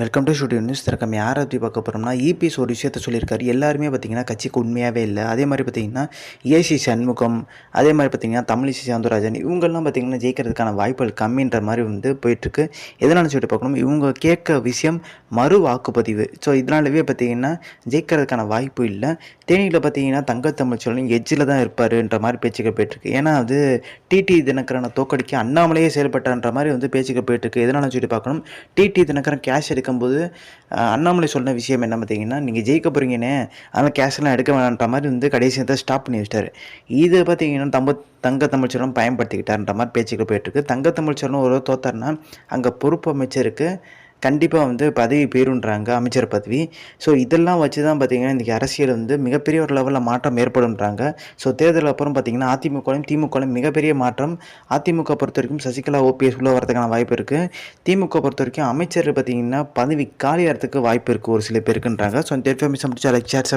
Welcome to studio news திறக்கம் யாரை பற்றி பார்க்க போகிறோம்னா இபிஎஸ் ஒரு விஷயத்த சொல்லியிருக்காரு. எல்லாருமே பார்த்தீங்கன்னா கட்சிக்கு உண்மையாகவே இல்லை. அதே மாதிரி பார்த்தீங்கன்னா ஏசி சண்முகம் அதே மாதிரி பார்த்தீங்கன்னா தமிழிசை சாந்தராஜன் இவங்கெல்லாம் பார்த்தீங்கன்னா ஜெயிக்கிறதுக்கான வாய்ப்புகள் கம்மின்ற மாதிரி வந்து போயிட்டுருக்கு. எதனால சொல்லிட்டு பார்க்கணும்? இவங்க கேட்க விஷயம் மறு வாக்குப்பதிவு. ஸோ இதனாலவே பார்த்தீங்கன்னா ஜெயிக்கிறதுக்கான வாய்ப்பு இல்லை. தேனியில் பார்த்தீங்கன்னா தங்கத்தமிழ் சொல்லி எஜ்ஜில் தான் இருப்பாருன்ற மாதிரி பேச்சுக்கள் போயிட்டுருக்கு. ஏன்னா அது டிடி தினகரனை தோக்கடிக்க அண்ணாமலையே செயல்பட்டான்ற மாதிரி வந்து பேச்சுக்கள் போயிட்டுருக்கு. எதனால சொல்லிட்டு பார்க்கணும்? டிடி தினகரன் கேஷ் எடுக்கும்போது அண்ணாமலை சொன்ன விஷயம் என்ன பார்த்தீங்கன்னா நீங்கள் ஜெயிக்க போகிறீங்கன்னே அதனால் கேஷ்லாம் எடுக்க வேணான்ற மாதிரி வந்து கடைசி தான் ஸ்டாப் பண்ணி வச்சிட்டாரு. இது பார்த்தீங்கன்னா தம்ப தங்க தமிழ்ச்சரம் பயன்படுத்திக்கிட்டார்ன்ற மாதிரி பேச்சுக்கள் போயிட்டுருக்கு. தங்க தமிழ்ச்சரம் ஒரு தோத்தார்னா அங்கே பொறுப்பு அமைச்சருக்கு கண்டிப்பாக வந்து பதவி பேருன்றாங்க அமைச்சர் பதவி. ஸோ இதெல்லாம் வச்சு தான் பார்த்தீங்கன்னா இன்றைக்கி அரசியல் வந்து மிகப்பெரிய ஒரு லெவலில் மாற்றம் ஏற்படும்ன்றாங்க. ஸோ தேர்தல் அப்புறம் பார்த்திங்கன்னா அதிமுகலையும் திமுகலையும் மிகப்பெரிய மாற்றம். அதிமுக பொறுத்த வரைக்கும் சசிகலா ஓபிஎஸ் உள்ள வரதுக்கான வாய்ப்பு இருக்குது திமுக பொறுத்த வரைக்கும் அமைச்சர் பார்த்திங்கன்னா பதவி காலியாகிறதுக்கு வாய்ப்பு இருக்குது ஒரு சில பேருக்குன்றாங்க. ஸோ இந்த இன்ஃபர்மேஷன் முடிச்சு லைக் ஷேர்